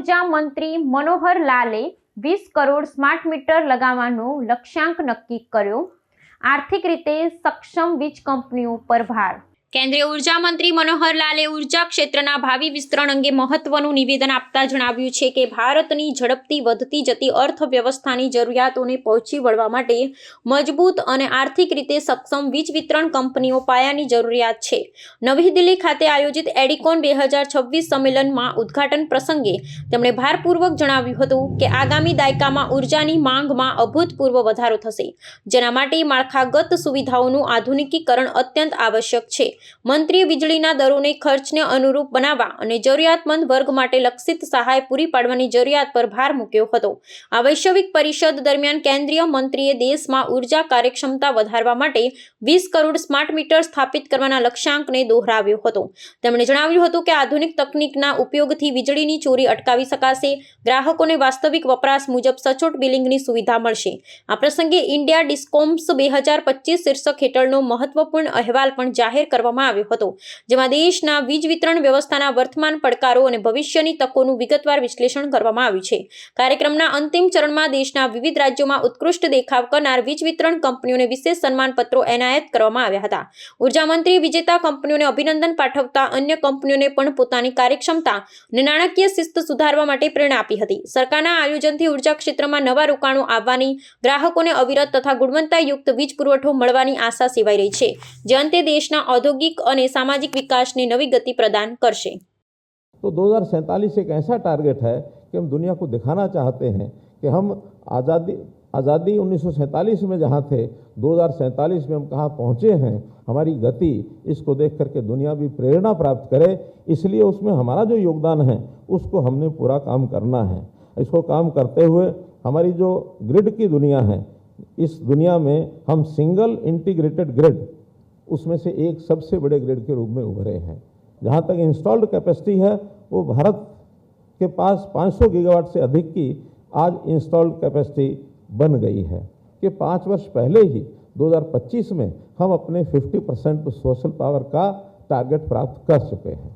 ઊર્જા મંત્રી મનોહર લાલે વીસ કરોડ સ્માર્ટ મીટર લગાવવાનો લક્ષ્યાંક નક્કી કર્યો. આર્થિક રીતે સક્ષમ વીજ કંપનીઓ પર ભાર. કેન્દ્રીય ઊર્જા મંત્રી મનોહરલાલે ઊર્જા ક્ષેત્રના ભાવિ વિસ્તરણ અંગે મહત્વનું નિવેદન આપતા જણાવ્યું છે કે ભારતની ઝડપથી વધતી જતી અર્થવ્યવસ્થાની જરૂરિયાતોને પહોંચી વળવા માટે મજબૂત અને આર્થિક રીતે સક્ષમ વીજ વિતરણ કંપનીઓ પાયાની જરૂરિયાત છે. નવી દિલ્હી ખાતે આયોજિત એડિકોન બે હજાર છવ્વીસ સંમેલનમાં ઉદ્ઘાટન પ્રસંગે તેમણે ભારપૂર્વક જણાવ્યું હતું કે આગામી દાયકામાં ઉર્જાની માંગમાં અભૂતપૂર્વ વધારો થશે, જેના માટે માળખાગત સુવિધાઓનું આધુનિકીકરણ અત્યંત આવશ્યક છે. મંત્રીએ વીજળીના દરોને ખર્ચને અનુરૂપ બનાવવા અને જરૂરિયાતમંદ વર્ગ માટે લક્ષિત સહાય પૂરી પાડવાની જરૂરિયાત પર ભાર મૂક્યો હતો. આ વૈશ્વિક પરિષદ દરમિયાન કેન્દ્રીય મંત્રીએ દેશમાં ઊર્જા કાર્યક્ષમતા વધારવા માટે વીસ કરોડ સ્માર્ટ મીટર સ્થાપિત કરવાના લક્ષ્યાંકને દોહરાવ્યો હતો. તેમણે જણાવ્યું હતું કે આધુનિક તકનીકના ઉપયોગથી વીજળીની ચોરી અટકાવી શકાશે, ગ્રાહકોને વાસ્તવિક વપરાશ મુજબ સચોટ બિલિંગની સુવિધા મળશે. આ પ્રસંગે ઇન્ડિયા ડિસ્કોમ્સ બે હજાર પચીસ શીર્ષક હેઠળનો મહત્વપૂર્ણ અહેવાલ પણ જાહેર કરવામાં આવ્યો હતો, જેમાં દેશના વીજ વિતરણ વ્યવસ્થાના વર્તમાન પડકારો અને ભવિષ્યની તકોનું વિગતવાર વિશ્લેષણ કરવામાં આવ્યું છે. કાર્યક્રમના અંતિમ ચરણમાં દેશના વિવિધ રાજ્યોમાં ઉત્કૃષ્ટ દેખાવ કરનાર વીજ વિતરણ કંપનીઓને વિશેષ સન્માનપત્રો એનાયત કરવામાં આવ્યા હતા. ઊર્જા મંત્રી વિજેતા કંપનીઓને અભિનંદન પાઠવતા અન્ય કંપનીઓને પણ પોતાની કાર્યક્ષમતા અને નાણાકીય શિસ્ત સુધારવા માટે પ્રેરણા આપી હતી. સરકારના આયોજનથી ઊર્જા ક્ષેત્રમાં નવા રોકાણો આવવાની, ગ્રાહકોને અવિરત તથા ગુણવત્તાયુક્ત વીજ પુરવઠો મળવાની આશા સેવાઈ રહી છે. જે અંતે દેશના ઔદ્યોગિક અને સામાજિક વિકાસને નવી ગતિ પ્રદાન કરશે तो 2047 एक ऐसा टारगेट है कि हम दुनिया को दिखाना चाहते हैं कि हम आज़ादी आज़ादी उन्नीस में जहाँ थे 2047 में हम कहाँ पहुँचे हैं हमारी गति इसको देख करके दुनिया भी प्रेरणा प्राप्त करे इसलिए उसमें हमारा जो योगदान है उसको हमने पूरा काम करना है इसको काम करते हुए हमारी जो ग्रिड की दुनिया है इस दुनिया में हम सिंगल इंटीग्रेटेड ग्रिड उसमें से एक सबसे बड़े ग्रिड के रूप में उभरे हैं। जहाँ तक इंस्टॉल्ड कैपेसिटी है, वो भारत के पास 500 गीगावाट से अधिक की आज इंस्टॉल्ड कैपेसिटी बन गई है। कि पाँच वर्ष पहले ही 2025 में, हम अपने 50 परसेंट सोशल पावर का टारगेट प्राप्त कर चुके हैं।